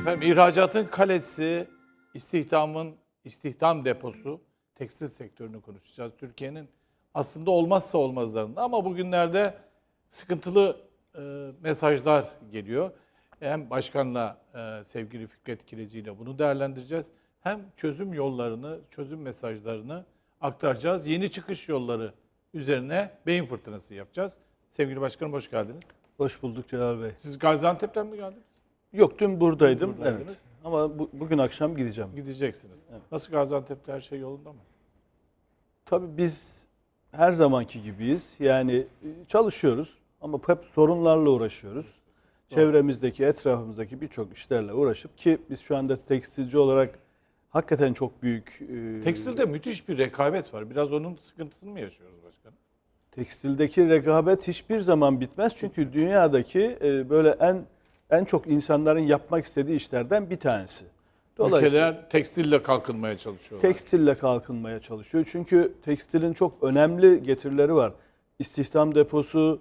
Efendim ihracatın kalesi, istihdamın istihdam deposu, tekstil sektörünü konuşacağız. Türkiye'nin aslında olmazsa olmazlarında ama bugünlerde sıkıntılı e, mesajlar geliyor. Hem başkanla e, sevgili Fikret Kireci ile bunu değerlendireceğiz. Hem çözüm yollarını, çözüm mesajlarını aktaracağız. Yeni çıkış yolları üzerine beyin fırtınası yapacağız. Sevgili başkanım hoş geldiniz. Hoş bulduk Celal Bey. Siz Gaziantep'ten mi geldiniz? Yok dün buradaydım. Dün evet. Ama bu- bugün akşam gideceğim. Gideceksiniz. Nasıl Gaziantep'te her şey yolunda mı? Tabii biz her zamanki gibiyiz. Yani e, çalışıyoruz ama hep sorunlarla uğraşıyoruz. Çevremizdeki, etrafımızdaki birçok işlerle uğraşıp ki biz şu anda tekstilci olarak hakikaten çok büyük e, Tekstilde müthiş bir rekabet var. Biraz onun sıkıntısını mı yaşıyoruz başkanım? Tekstildeki rekabet hiçbir zaman bitmez çünkü dünyadaki e, böyle en en çok insanların yapmak istediği işlerden bir tanesi. Ülkeler tekstille kalkınmaya çalışıyorlar. tekstille kalkınmaya çalışıyor. Çünkü tekstilin çok önemli getirileri var. İstihdam deposu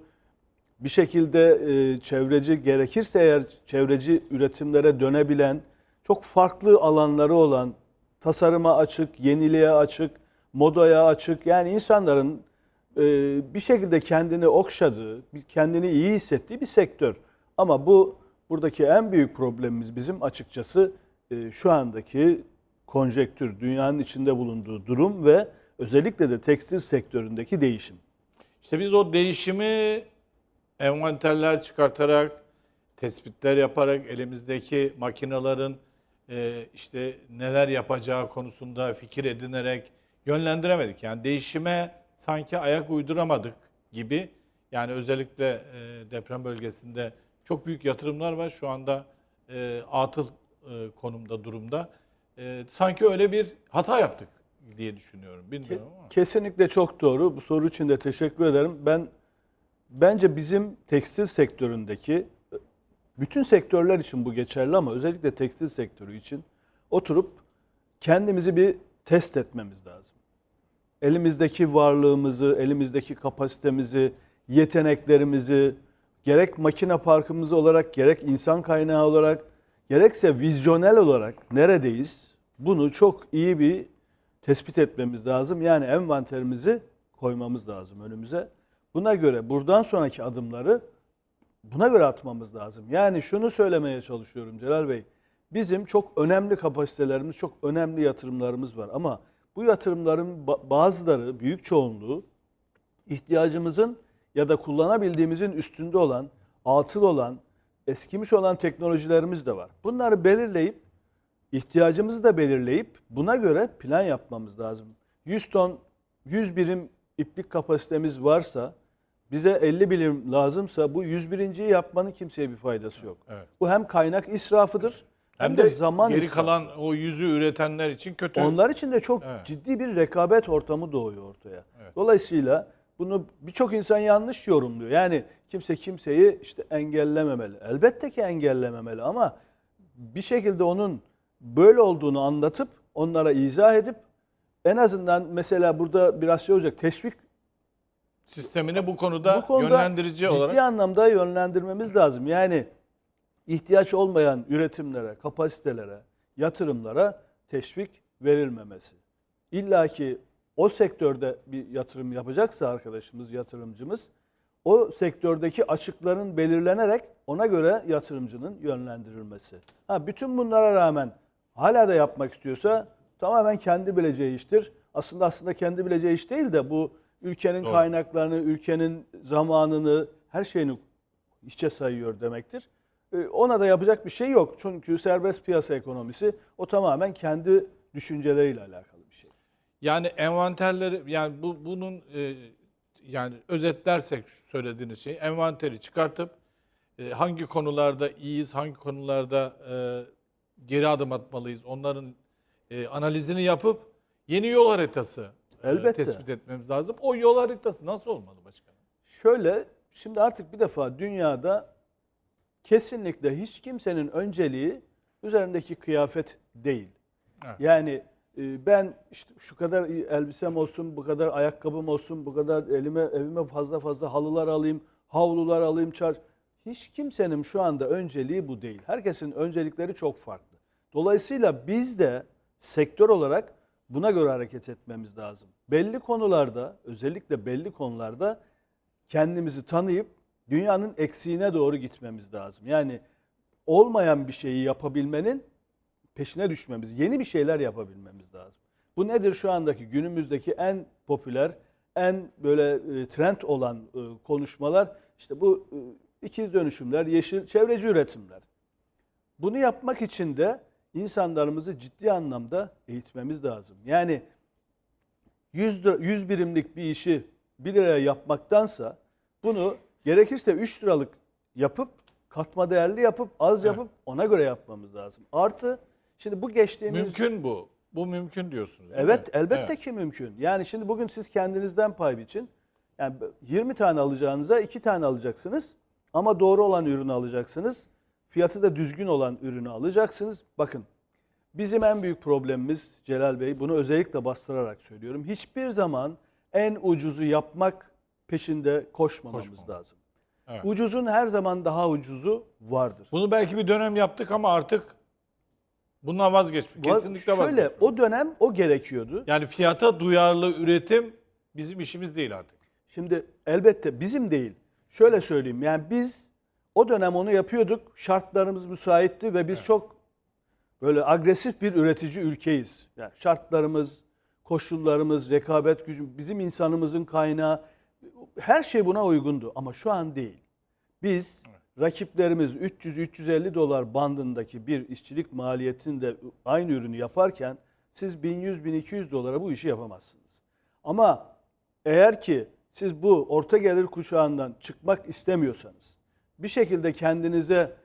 bir şekilde e, çevreci gerekirse eğer çevreci üretimlere dönebilen çok farklı alanları olan tasarıma açık, yeniliğe açık, modaya açık yani insanların e, bir şekilde kendini okşadığı, kendini iyi hissettiği bir sektör. Ama bu buradaki en büyük problemimiz bizim açıkçası e, şu andaki konjektür, dünyanın içinde bulunduğu durum ve özellikle de tekstil sektöründeki değişim. İşte biz o değişimi envanterler çıkartarak, tespitler yaparak elimizdeki makinelerin e, işte neler yapacağı konusunda fikir edinerek yönlendiremedik. Yani değişime sanki ayak uyduramadık gibi. Yani özellikle e, deprem bölgesinde çok büyük yatırımlar var. Şu anda e, atıl e, konumda, durumda. E, sanki öyle bir hata yaptık diye düşünüyorum. Bilmiyorum ama. Kesinlikle çok doğru. Bu soru için de teşekkür ederim. Ben bence bizim tekstil sektöründeki bütün sektörler için bu geçerli ama özellikle tekstil sektörü için oturup kendimizi bir test etmemiz lazım. Elimizdeki varlığımızı, elimizdeki kapasitemizi, yeteneklerimizi gerek makine parkımız olarak, gerek insan kaynağı olarak, gerekse vizyonel olarak neredeyiz? Bunu çok iyi bir tespit etmemiz lazım. Yani envanterimizi koymamız lazım önümüze. Buna göre buradan sonraki adımları buna göre atmamız lazım. Yani şunu söylemeye çalışıyorum Celal Bey. Bizim çok önemli kapasitelerimiz, çok önemli yatırımlarımız var ama bu yatırımların ba- bazıları, büyük çoğunluğu ihtiyacımızın ya da kullanabildiğimizin üstünde olan, atıl olan, eskimiş olan teknolojilerimiz de var. Bunları belirleyip ihtiyacımızı da belirleyip buna göre plan yapmamız lazım. 100 ton, 100 birim iplik kapasitemiz varsa bize 50 birim lazımsa bu 101.yi yapmanın kimseye bir faydası yok. Evet. Bu hem kaynak israfıdır hem, Hem de, de zaman geri israfı. kalan o yüzü üretenler için kötü. Onlar için de çok Evet. ciddi bir rekabet ortamı doğuyor ortaya. Evet. Dolayısıyla bunu birçok insan yanlış yorumluyor. Yani kimse kimseyi işte engellememeli. Elbette ki engellememeli ama bir şekilde onun böyle olduğunu anlatıp onlara izah edip en azından mesela burada biraz şey olacak teşvik sistemini bu konuda, bu konuda yönlendirici ciddi olarak anlamda yönlendirmemiz lazım. Yani ihtiyaç olmayan üretimlere, kapasitelere, yatırımlara teşvik verilmemesi. İlla ki o sektörde bir yatırım yapacaksa arkadaşımız, yatırımcımız o sektördeki açıkların belirlenerek ona göre yatırımcının yönlendirilmesi. Ha bütün bunlara rağmen hala da yapmak istiyorsa tamamen kendi bileceği iştir. Aslında aslında kendi bileceği iş değil de bu ülkenin Doğru. kaynaklarını, ülkenin zamanını, her şeyini işçe sayıyor demektir. Ee, Ona da yapacak bir şey yok. Çünkü serbest piyasa ekonomisi o tamamen kendi düşünceleriyle alakalı. Yani envanterleri yani bu bunun e, yani özetlersek söylediğiniz şey envanteri çıkartıp e, hangi konularda iyiyiz, hangi konularda e, geri adım atmalıyız onların e, analizini yapıp yeni yol haritası e, Elbette. tespit etmemiz lazım. O yol haritası nasıl olmalı başkanım? Şöyle, şimdi artık bir defa dünyada kesinlikle hiç kimsenin önceliği üzerindeki kıyafet değil. Evet. Yani ben işte şu kadar elbisem olsun, bu kadar ayakkabım olsun, bu kadar elime evime fazla fazla halılar alayım, havlular alayım, çar. hiç kimsenin şu anda önceliği bu değil. Herkesin öncelikleri çok farklı. Dolayısıyla biz de sektör olarak buna göre hareket etmemiz lazım. Belli konularda, özellikle belli konularda kendimizi tanıyıp dünyanın eksiğine doğru gitmemiz lazım. Yani olmayan bir şeyi yapabilmenin peşine düşmemiz, yeni bir şeyler yapabilmemiz lazım. Bu nedir şu andaki günümüzdeki en popüler, en böyle e, trend olan e, konuşmalar? İşte bu e, ikiz dönüşümler, yeşil çevreci üretimler. Bunu yapmak için de insanlarımızı ciddi anlamda eğitmemiz lazım. Yani 100, lira- 100 birimlik bir işi 1 liraya yapmaktansa bunu gerekirse 3 liralık yapıp katma değerli yapıp az yapıp ona göre yapmamız lazım. Artı şimdi bu geçtiğimiz Mümkün bu. Bu mümkün diyorsunuz. Evet mi? elbette Evet. ki mümkün. Yani şimdi bugün siz kendinizden pay biçin. Yani 20 tane alacağınıza 2 tane alacaksınız. Ama doğru olan ürünü alacaksınız. Fiyatı da düzgün olan ürünü alacaksınız. Bakın bizim en büyük problemimiz Celal Bey bunu özellikle bastırarak söylüyorum. Hiçbir zaman en ucuzu yapmak peşinde koşmamamız Koşmamak. lazım. Evet. Ucuzun her zaman daha ucuzu vardır. Bunu belki bir dönem yaptık ama artık bundan vazgeçmek. Kesinlikle Şöyle o dönem o gerekiyordu. Yani fiyata duyarlı üretim bizim işimiz değil artık. Şimdi elbette bizim değil. Şöyle söyleyeyim yani biz o dönem onu yapıyorduk. Şartlarımız müsaitti ve biz çok böyle agresif bir üretici ülkeyiz. Yani şartlarımız, koşullarımız, rekabet gücü, bizim insanımızın kaynağı her şey buna uygundu ama şu an değil. Biz rakiplerimiz 300-350 dolar bandındaki bir işçilik maliyetinde aynı ürünü yaparken siz 1100-1200 dolara bu işi yapamazsınız. Ama eğer ki siz bu orta gelir kuşağından çıkmak istemiyorsanız, bir şekilde kendinize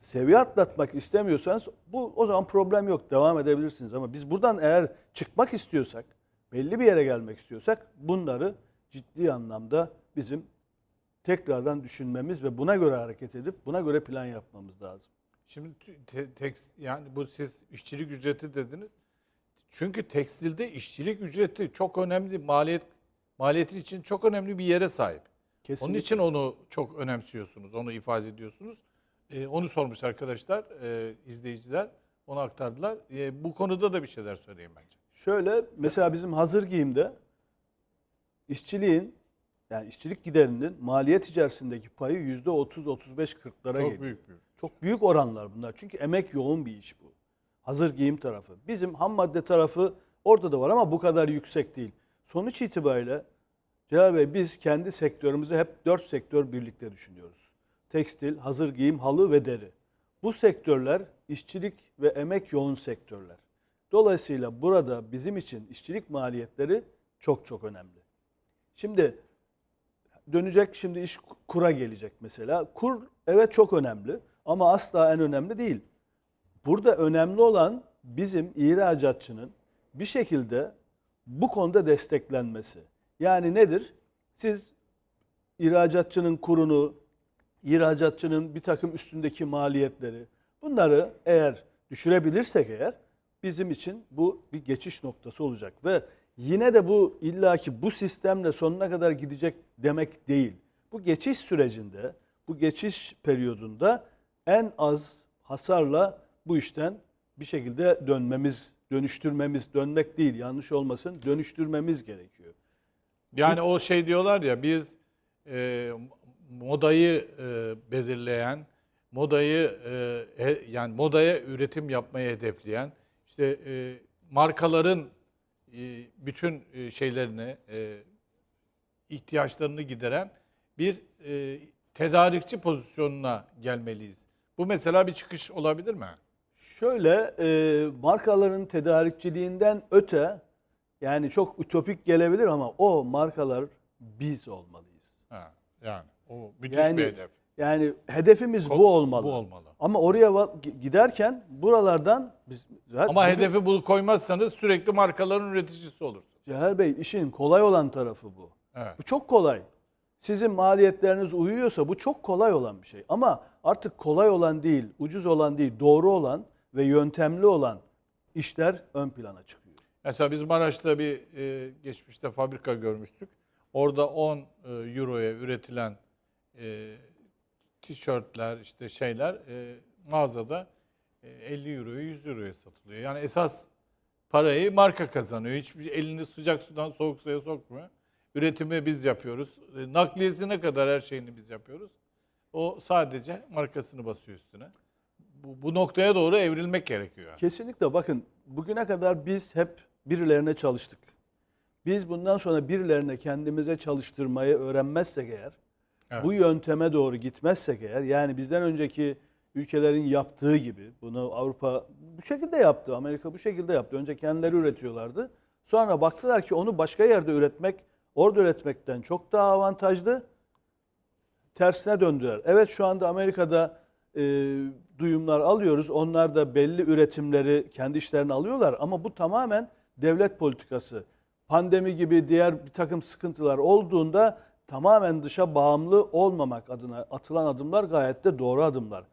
seviye atlatmak istemiyorsanız bu o zaman problem yok. Devam edebilirsiniz. Ama biz buradan eğer çıkmak istiyorsak, belli bir yere gelmek istiyorsak bunları ciddi anlamda bizim tekrardan düşünmemiz ve buna göre hareket edip buna göre plan yapmamız lazım. Şimdi te- tekst yani bu siz işçilik ücreti dediniz. Çünkü tekstilde işçilik ücreti çok önemli maliyet maliyetin için çok önemli bir yere sahip. Kesinlikle. Onun için onu çok önemsiyorsunuz, onu ifade ediyorsunuz. Ee, onu sormuş arkadaşlar, e, izleyiciler, onu aktardılar. E, bu konuda da bir şeyler söyleyeyim bence. Şöyle mesela bizim hazır giyimde işçiliğin yani işçilik giderinin maliyet içerisindeki payı yüzde 30-35-40'lara Çok geliyor. büyük büyük. Çok büyük oranlar bunlar. Çünkü emek yoğun bir iş bu. Hazır giyim tarafı. Bizim ham madde tarafı orada da var ama bu kadar yüksek değil. Sonuç itibariyle Celal Bey biz kendi sektörümüzü hep dört sektör birlikte düşünüyoruz. Tekstil, hazır giyim, halı ve deri. Bu sektörler işçilik ve emek yoğun sektörler. Dolayısıyla burada bizim için işçilik maliyetleri çok çok önemli. Şimdi dönecek şimdi iş kura gelecek mesela. Kur evet çok önemli ama asla en önemli değil. Burada önemli olan bizim ihracatçının bir şekilde bu konuda desteklenmesi. Yani nedir? Siz ihracatçının kurunu, ihracatçının bir takım üstündeki maliyetleri bunları eğer düşürebilirsek eğer bizim için bu bir geçiş noktası olacak ve yine de bu illaki bu sistemle sonuna kadar gidecek demek değil. Bu geçiş sürecinde, bu geçiş periyodunda en az hasarla bu işten bir şekilde dönmemiz, dönüştürmemiz, dönmek değil yanlış olmasın, dönüştürmemiz gerekiyor. Yani o şey diyorlar ya biz e, modayı e, belirleyen, modayı e, yani modaya üretim yapmayı hedefleyen, işte e, markaların bütün e, şeylerini, e, ihtiyaçlarını gideren bir e, tedarikçi pozisyonuna gelmeliyiz. Bu mesela bir çıkış olabilir mi? Şöyle e, markaların tedarikçiliğinden öte yani çok ütopik gelebilir ama o markalar biz olmalıyız. Ha, yani o müthiş Yani bir hedef. Yani hedefimiz bu olmalı. bu olmalı. Ama oraya va- giderken buralardan biz zaten Ama hedefi bu koymazsanız sürekli markaların üreticisi olursunuz. Cehal Bey işin kolay olan tarafı bu. Evet. Bu çok kolay. Sizin maliyetleriniz uyuyorsa bu çok kolay olan bir şey. Ama artık kolay olan değil, ucuz olan değil, doğru olan ve yöntemli olan işler ön plana çıkıyor. Mesela biz Maraş'ta bir e, geçmişte fabrika görmüştük. Orada 10 e, euroya üretilen e, tişörtler işte şeyler e, mağazada e, 50 euroya 100 euroya satılıyor. Yani esas parayı marka kazanıyor. Hiçbir elini sıcak sudan soğuk suya sokmuyor. Üretimi biz yapıyoruz. E, nakliyesine kadar her şeyini biz yapıyoruz. O sadece markasını basıyor üstüne. Bu, bu noktaya doğru evrilmek gerekiyor. yani. Kesinlikle bakın bugüne kadar biz hep birilerine çalıştık. Biz bundan sonra birilerine kendimize çalıştırmayı öğrenmezsek eğer, Evet. bu yönteme doğru gitmezsek eğer, yani bizden önceki ülkelerin yaptığı gibi, bunu Avrupa bu şekilde yaptı, Amerika bu şekilde yaptı. Önce kendileri üretiyorlardı. Sonra baktılar ki onu başka yerde üretmek, orada üretmekten çok daha avantajlı. Tersine döndüler. Evet şu anda Amerika'da e, duyumlar alıyoruz. Onlar da belli üretimleri kendi işlerine alıyorlar ama bu tamamen devlet politikası. Pandemi gibi diğer bir takım sıkıntılar olduğunda tamamen dışa bağımlı olmamak adına atılan adımlar gayet de doğru adımlar.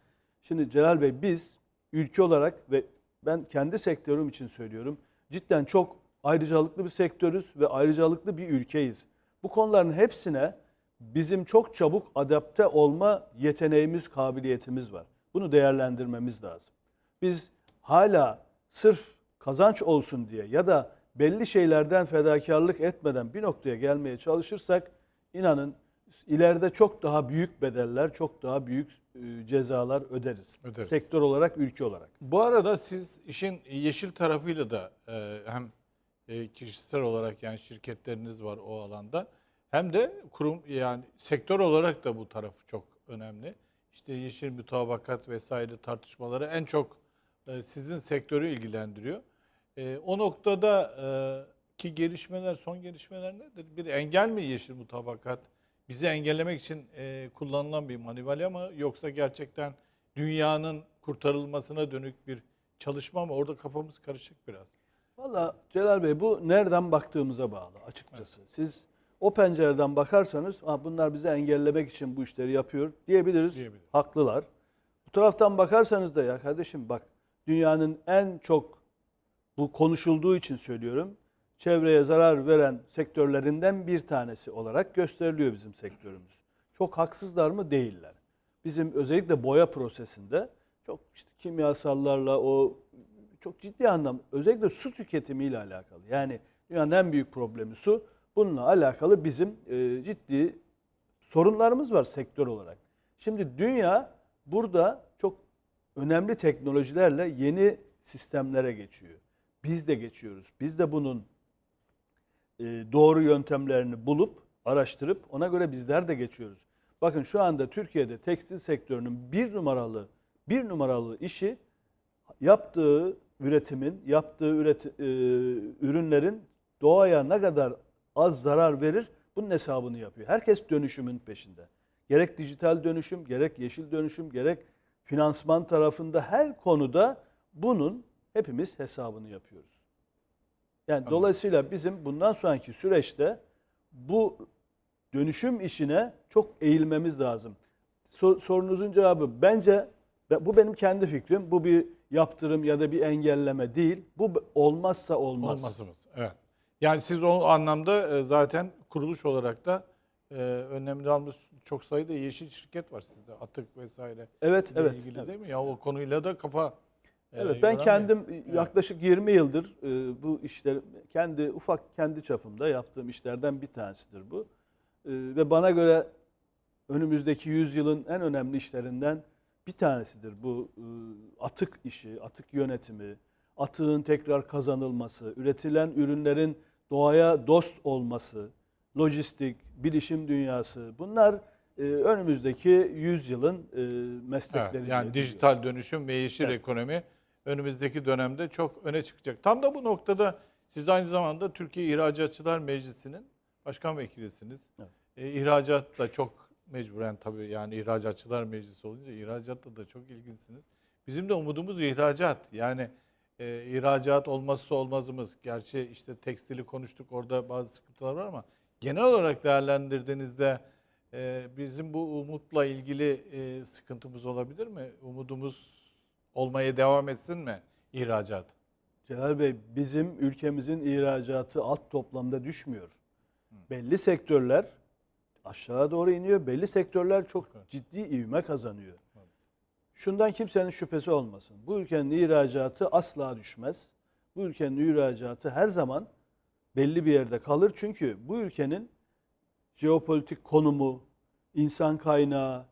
Şimdi Celal Bey biz ülke olarak ve ben kendi sektörüm için söylüyorum. Cidden çok ayrıcalıklı bir sektörüz ve ayrıcalıklı bir ülkeyiz. Bu konuların hepsine bizim çok çabuk adapte olma yeteneğimiz, kabiliyetimiz var. Bunu değerlendirmemiz lazım. Biz hala sırf kazanç olsun diye ya da belli şeylerden fedakarlık etmeden bir noktaya gelmeye çalışırsak inanın ileride çok daha büyük bedeller, çok daha büyük e, cezalar öderiz. Öderiz. Sektör olarak, ülke olarak. Bu arada siz işin yeşil tarafıyla da e, hem e, kişisel olarak yani şirketleriniz var o alanda hem de kurum yani sektör olarak da bu tarafı çok önemli. İşte yeşil mütabakat vesaire tartışmaları en çok sizin sektörü ilgilendiriyor. O noktada ki gelişmeler, son gelişmeler nedir? Bir engel mi yeşil mutabakat? Bizi engellemek için e, kullanılan bir manivela mı yoksa gerçekten dünyanın kurtarılmasına dönük bir çalışma mı? Orada kafamız karışık biraz. Valla Celal Bey bu nereden baktığımıza bağlı açıkçası. Siz o pencereden bakarsanız ha, bunlar bizi engellemek için bu işleri yapıyor diyebiliriz. Diyebiliriz. Haklılar. Bu taraftan bakarsanız da ya kardeşim bak dünyanın en çok bu konuşulduğu için söylüyorum. Çevreye zarar veren sektörlerinden bir tanesi olarak gösteriliyor bizim sektörümüz. Çok haksızlar mı? Değiller. Bizim özellikle boya prosesinde çok işte kimyasallarla o çok ciddi anlam özellikle su tüketimiyle alakalı. Yani dünyanın en büyük problemi su. Bununla alakalı bizim e, ciddi sorunlarımız var sektör olarak. Şimdi dünya burada çok önemli teknolojilerle yeni sistemlere geçiyor. Biz de geçiyoruz. Biz de bunun doğru yöntemlerini bulup araştırıp ona göre bizler de geçiyoruz. Bakın şu anda Türkiye'de tekstil sektörünün bir numaralı bir numaralı işi yaptığı üretimin, yaptığı üreti, e, ürünlerin doğaya ne kadar az zarar verir bunun hesabını yapıyor. Herkes dönüşümün peşinde. Gerek dijital dönüşüm, gerek yeşil dönüşüm, gerek finansman tarafında her konuda bunun hepimiz hesabını yapıyoruz. Yani dolayısıyla bizim bundan sonraki süreçte bu dönüşüm işine çok eğilmemiz lazım. So- sorunuzun cevabı bence be- bu benim kendi fikrim. Bu bir yaptırım ya da bir engelleme değil. Bu olmazsa olmaz. Olmazımız. Evet. Yani siz o anlamda e, zaten kuruluş olarak da e, önemli almış çok sayıda yeşil şirket var sizde. Atık vesaire. Evet, evet. ilgili evet. değil mi? Ya o konuyla da kafa Evet ben yoran bir- kendim yaklaşık 20 yıldır e, bu işler kendi ufak kendi çapımda yaptığım işlerden bir tanesidir bu. E, ve bana göre önümüzdeki yüzyılın en önemli işlerinden bir tanesidir bu e, atık işi, atık yönetimi, atığın tekrar kazanılması, üretilen ürünlerin doğaya dost olması, lojistik, bilişim dünyası bunlar e, önümüzdeki yüzyılın e, meslekleri. Evet, yani dijital dönüşüm ve yeşil Evet. ekonomi önümüzdeki dönemde çok öne çıkacak. Tam da bu noktada siz aynı zamanda Türkiye İhracatçılar Meclisi'nin başkan vekilisiniz. Evet. E, ihracat da çok mecburen tabii yani İhracatçılar Meclisi olunca ihracatta da çok ilgilisiniz. Bizim de umudumuz ihracat. Yani e, ihracat olmazsa olmazımız. Gerçi işte tekstili konuştuk orada bazı sıkıntılar var ama genel olarak değerlendirdiğinizde e, bizim bu umutla ilgili e, sıkıntımız olabilir mi? Umudumuz olmaya devam etsin mi ihracat? Celal Bey bizim ülkemizin ihracatı alt toplamda düşmüyor. Belli sektörler aşağı doğru iniyor. Belli sektörler çok ciddi ivme kazanıyor. Şundan kimsenin şüphesi olmasın. Bu ülkenin ihracatı asla düşmez. Bu ülkenin ihracatı her zaman belli bir yerde kalır. Çünkü bu ülkenin jeopolitik konumu, insan kaynağı,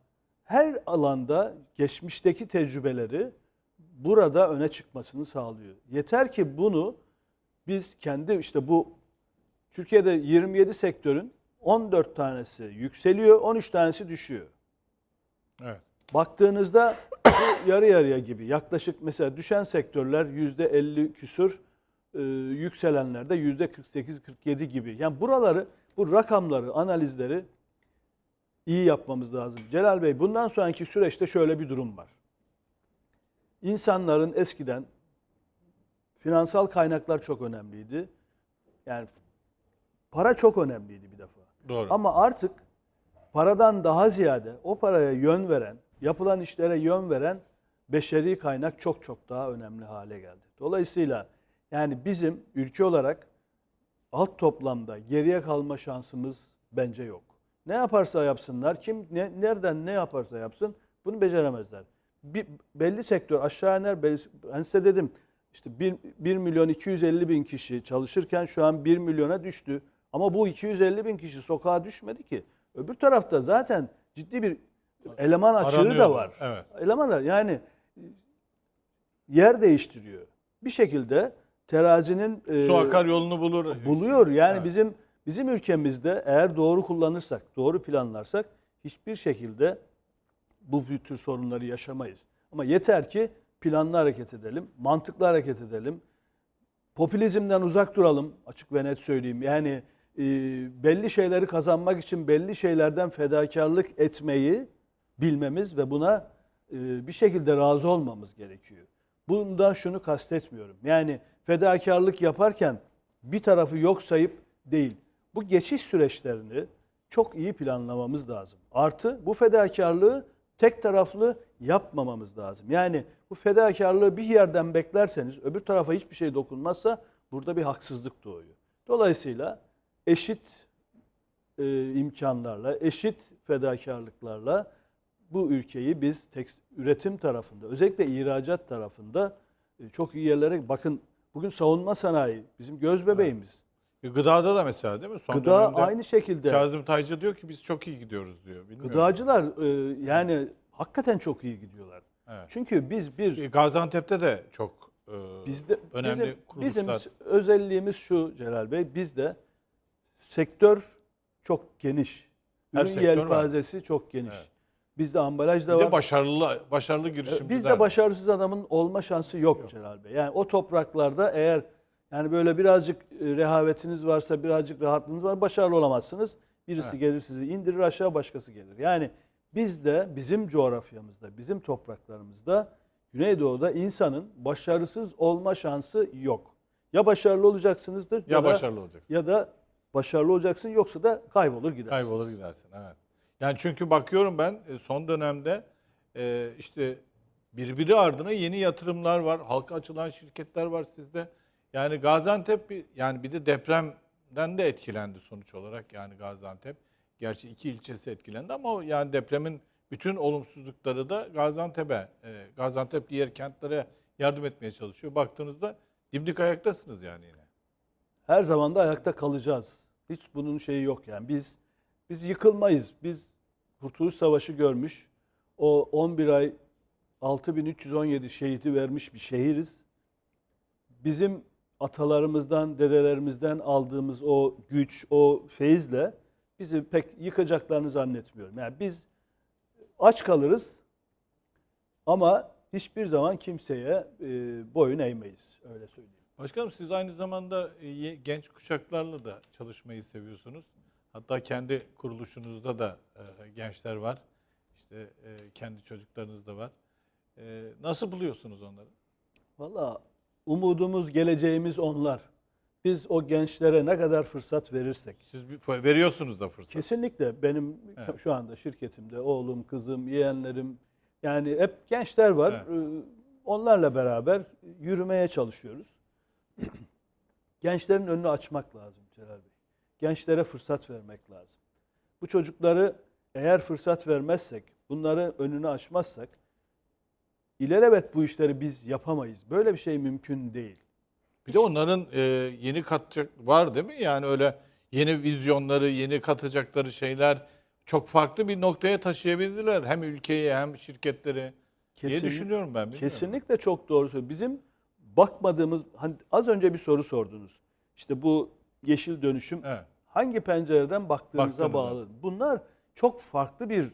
her alanda geçmişteki tecrübeleri burada öne çıkmasını sağlıyor. Yeter ki bunu biz kendi işte bu Türkiye'de 27 sektörün 14 tanesi yükseliyor, 13 tanesi düşüyor. Evet. Baktığınızda bu yarı yarıya gibi. Yaklaşık mesela düşen sektörler %50 küsur, e, yükselenler de %48-47 gibi. Yani buraları, bu rakamları, analizleri iyi yapmamız lazım. Celal Bey bundan sonraki süreçte şöyle bir durum var. İnsanların eskiden finansal kaynaklar çok önemliydi. Yani para çok önemliydi bir defa. Doğru. Ama artık paradan daha ziyade o paraya yön veren, yapılan işlere yön veren beşeri kaynak çok çok daha önemli hale geldi. Dolayısıyla yani bizim ülke olarak alt toplamda geriye kalma şansımız bence yok. Ne yaparsa yapsınlar, kim ne, nereden ne yaparsa yapsın bunu beceremezler. Bir, belli sektör aşağı iner, belli, ben size dedim işte 1, 1 milyon 250 bin kişi çalışırken şu an 1 milyona düştü. Ama bu 250 bin kişi sokağa düşmedi ki. Öbür tarafta zaten ciddi bir eleman açığı Aranıyor da var. Evet. Elemanlar yani yer değiştiriyor. Bir şekilde terazinin e, Su akar yolunu bulur. buluyor. Yani Evet. bizim bizim ülkemizde eğer doğru kullanırsak, doğru planlarsak hiçbir şekilde bu tür sorunları yaşamayız. Ama yeter ki planlı hareket edelim, mantıklı hareket edelim. Popülizmden uzak duralım açık ve net söyleyeyim. Yani e, belli şeyleri kazanmak için belli şeylerden fedakarlık etmeyi bilmemiz ve buna e, bir şekilde razı olmamız gerekiyor. Bundan şunu kastetmiyorum. Yani fedakarlık yaparken bir tarafı yok sayıp değil. Bu geçiş süreçlerini çok iyi planlamamız lazım. Artı bu fedakarlığı tek taraflı yapmamamız lazım. Yani bu fedakarlığı bir yerden beklerseniz öbür tarafa hiçbir şey dokunmazsa burada bir haksızlık doğuyor. Dolayısıyla eşit e, imkanlarla, eşit fedakarlıklarla bu ülkeyi biz tekst, üretim tarafında, özellikle ihracat tarafında e, çok iyi yerlere bakın bugün savunma sanayi bizim göz bebeğimiz. E, Gıdada da mesela değil mi? Son Gıda aynı şekilde. Kazım Taycı diyor ki biz çok iyi gidiyoruz diyor. Bilmiyorum. Gıdacılar e, yani hakikaten çok iyi gidiyorlar. Evet. Çünkü biz bir E, Gaziantep'te de çok e, Bizde önemli bizim, bizim kuruluşlar. özelliğimiz şu Celal Bey. Bizde sektör çok geniş. Her Ürün sektör var. yelpazesi çok geniş. Evet. Bizde ambalaj da bir var. de başarılı başarılı girişimciler. Bizde başarısız adamın olma şansı yok, Celal Bey. Yani o topraklarda eğer yani böyle birazcık e, rehavetiniz varsa, birazcık rahatlığınız var, başarılı olamazsınız. Birisi Evet. gelir sizi indirir aşağı, başkası gelir. Yani bizde, bizim coğrafyamızda, bizim topraklarımızda, Güneydoğu'da insanın başarısız olma şansı yok. Ya başarılı olacaksınızdır ya, ya da, başarılı olacaksın. ya da başarılı olacaksın yoksa da kaybolur gidersiniz. Kaybolur gidersin. Evet. Yani çünkü bakıyorum ben e, son dönemde e, işte birbiri ardına yeni yatırımlar var. Halka açılan şirketler var sizde. Yani Gaziantep yani bir de depremden de etkilendi sonuç olarak yani Gaziantep. Gerçi iki ilçesi etkilendi ama yani depremin bütün olumsuzlukları da Gaziantep'e, e, Gaziantep diğer kentlere yardım etmeye çalışıyor. Baktığınızda dimdik ayaktasınız yani yine. her zaman da ayakta kalacağız. Hiç bunun şeyi yok yani. Biz biz yıkılmayız. Biz Kurtuluş Savaşı görmüş. O 11 ay 6317 şehidi vermiş bir şehiriz. Bizim atalarımızdan, dedelerimizden aldığımız o güç, o feyizle bizi pek yıkacaklarını zannetmiyorum. Yani biz aç kalırız ama hiçbir zaman kimseye e, boyun eğmeyiz. Öyle söyleyeyim. Başkanım siz aynı zamanda e, genç kuşaklarla da çalışmayı seviyorsunuz. Hatta kendi kuruluşunuzda da e, gençler var. İşte e, kendi çocuklarınız da var. E, nasıl buluyorsunuz onları? Valla umudumuz, geleceğimiz onlar. Biz o gençlere ne kadar fırsat verirsek. Siz veriyorsunuz da fırsat. Kesinlikle benim Evet. şu anda şirketimde oğlum, kızım, yeğenlerim yani hep gençler var. Ee, Onlarla beraber yürümeye çalışıyoruz. Gençlerin önünü açmak lazım Celal Bey. Gençlere fırsat vermek lazım. Bu çocukları eğer fırsat vermezsek, bunları önünü açmazsak ilelebet bu işleri biz yapamayız. Böyle bir şey mümkün değil. Bir de onların e, yeni katacak var değil mi? Yani öyle yeni vizyonları, yeni katacakları şeyler çok farklı bir noktaya taşıyabilirler. Hem ülkeyi hem şirketleri diye Kesinlikle- düşünüyorum ben. bilmiyorum. Kesinlikle çok doğru söylüyor. Bizim bakmadığımız, hani az önce bir soru sordunuz. İşte bu yeşil dönüşüm Evet. hangi pencereden baktığınıza Baktığınızda. bağlı. Bunlar çok farklı bir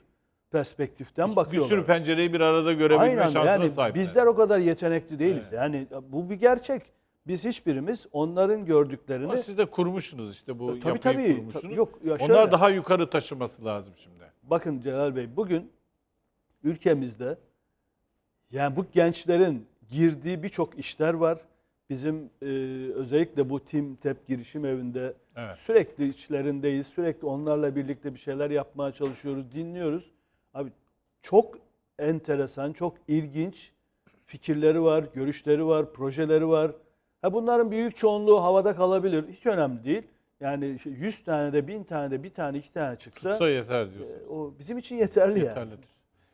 perspektiften Bir bakıyorlar. sürü pencereyi bir arada görebilme Aynen şansına yani sahipler. bizler o kadar yetenekli değiliz. Evet. Yani bu bir gerçek. Biz hiçbirimiz onların gördüklerini Ama siz de kurmuşsunuz işte bu Tabii, yapıyı tabii. kurmuşsunuz. Yok, ya Onlar şöyle. daha yukarı taşıması lazım şimdi. Bakın Celal Bey bugün ülkemizde yani bu gençlerin girdiği birçok işler var. Bizim e, özellikle bu Tim Tep girişim evinde Evet. sürekli içlerindeyiz. Sürekli onlarla birlikte bir şeyler yapmaya çalışıyoruz, dinliyoruz. Abi çok enteresan, çok ilginç fikirleri var, görüşleri var, projeleri var. Ha bunların büyük çoğunluğu havada kalabilir. Hiç önemli değil. Yani işte 100 tane de 1000 tane de bir tane iki tane çıksa Tutsa yeter diyorsun. e, o bizim için yeterli, yani. Yeterlidir.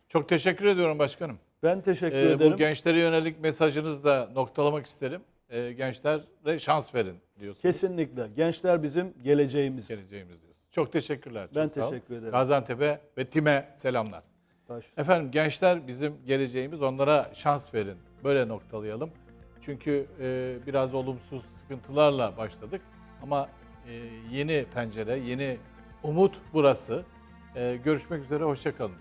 Çok teşekkür ediyorum başkanım. Ben teşekkür Ee, ederim. bu gençlere yönelik mesajınızı da noktalamak isterim. Ee, gençlere şans verin diyorsunuz. Kesinlikle. Gençler bizim geleceğimiz. Geleceğimiz diyorsunuz. Çok teşekkürler. Çok Ben olun. teşekkür ederim. Gaziantep'e ve TİM'e selamlar. Baş- Efendim gençler bizim geleceğimiz. Onlara şans verin. Böyle noktalayalım. Çünkü e, biraz olumsuz sıkıntılarla başladık. Ama e, yeni pencere, yeni umut burası. E, görüşmek üzere, hoşçakalın.